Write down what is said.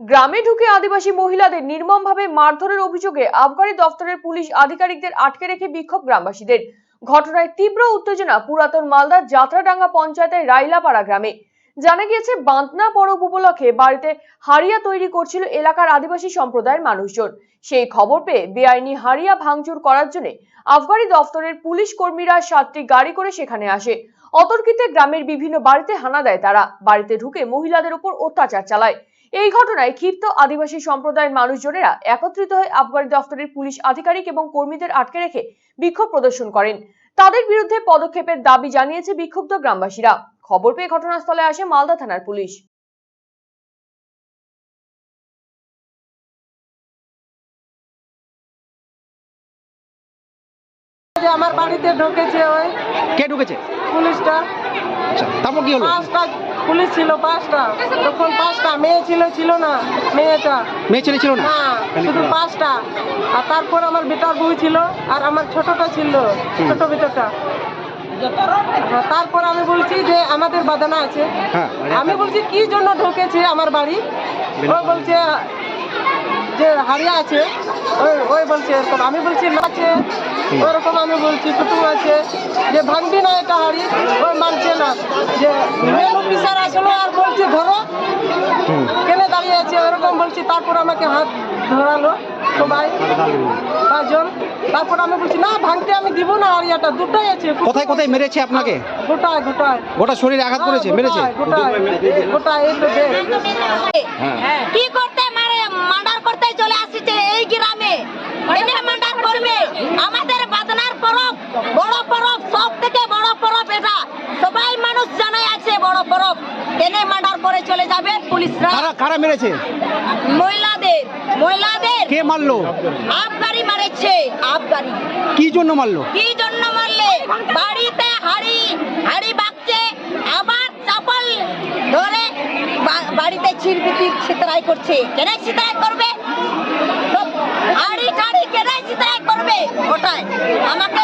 গ্রামে ঢুকে আদিবাসী মহিলাদের নির্মমভাবে মারধরের অভিযোগে আবগারি দফতরের পুলিশ আধিকারিকদের আটকে রেখে বিক্ষোভ গ্রামবাসীদের। ঘটনায় তীব্র উত্তেজনা পুরাতন মালদার যাত্রাডাঙ্গা পঞ্চায়েতের রাইলাপাড়া গ্রামে। জানা গিয়েছে, বাঁধনা পরব উপলক্ষে বাড়িতে হাড়িয়া তৈরি করছিল এলাকার আদিবাসী সম্প্রদায়ের মানুষজন। সেই খবর পেয়ে বেআইনি হাড়িয়া ভাঙচুর করার জন্য আবগারি দফতরের পুলিশ কর্মীরা সাতটি গাড়ি করে সেখানে আসে। অতর্কিতে গ্রামের বিভিন্ন বাড়িতে হানা দেয় তারা। বাড়িতে ঢুকে মহিলাদের উপর অত্যাচার চালায়। এই ঘটনায় ক্ষিপ্ত আদিবাসী সম্প্রদায়ের মানুষজনেরা একত্রিত হয়ে আবগারি দফতরের পুলিশ আধিকারিক এবং কর্মীদের আটকে রেখে বিক্ষোভ প্রদর্শন করেন। তাদের বিরুদ্ধে পদক্ষেপের দাবি জানিয়েছে বিক্ষুব্ধ গ্রামবাসীরা। খবর পেয়ে ঘটনাস্থলে আসে মালদা থানার পুলিশ। যে আমার বাড়িতে ঢুকেছে ওই কে ঢুকেছে? পুলিশটা। আচ্ছা তারপর কি হলো? পাঁচটা পুলিশ ছিল পাঁচটা। তখন পাঁচটা মেয়ে ছিল ছিল না মেয়েটা। মেয়ে ছেলে ছিল না? না শুধু পাঁচটা। আর তারপর আমার বেটার বউ ছিল আর আমার ছোটটা ছিল ছোট বেটাটা। হ্যাঁ, তারপর আমি বলছি যে আমাদের বাদানা আছে। হ্যাঁ আমি বলছি কি জন্য ঢুকেছে আমার বাড়ি? ও বলছে যে হারিয়া আছে। ওই ওই বলছে আমি বলছি না আছে। ওরকম আমি বলছি টুটু আছে যে ভাঙবি না এটা হাড়ি ওই মানছে না। যে মেন অফিসার আসলো আর বলছে ধরো। কেনে দাঁড়িয়ে আছে ওরকম বলছি তারপর আমাকে হাত ধরালো সবাই পাঁচজন। তারপর আমি বলছি না ভাঙতে আমি দিব না হাড়িয়াটা দুটাই আছে। কোথায় কোথায় মেরেছে আপনাকে? গোটায় গোটায়। গোটা শরীরে আঘাত করেছে মেরেছে? গোটায় গোটায় এই তো হ্যাঁ। কি করতে মারে মার্ডার করতে চলে আসছে এই গ্রামে? এনে মার্ডার করবে। আমাদের বাদনার পরব বড় পরব সব থেকে বড় পরব এটা সবাই মানুষ জানাই আছে বড় পরব এনে মার্ডার করে চলে যাবে পুলিশরা কারা কারা মেরেছে? মহিলাদের মহিলাদের। কে মারলো? আবগারি মারেছে আবগারি কি জন্য মারলো? কি জন্য মারলে? বাড়িতে হাড়ি হাড়ি বাগছে আবার চাপল ধরে বাড়িতে চিরবিটির ছিতরাই করছে। কেন ছিতরাই করবে? হাড়ি টাড়ি কেন ছিতরাই করবে? ওটাই। আমাকে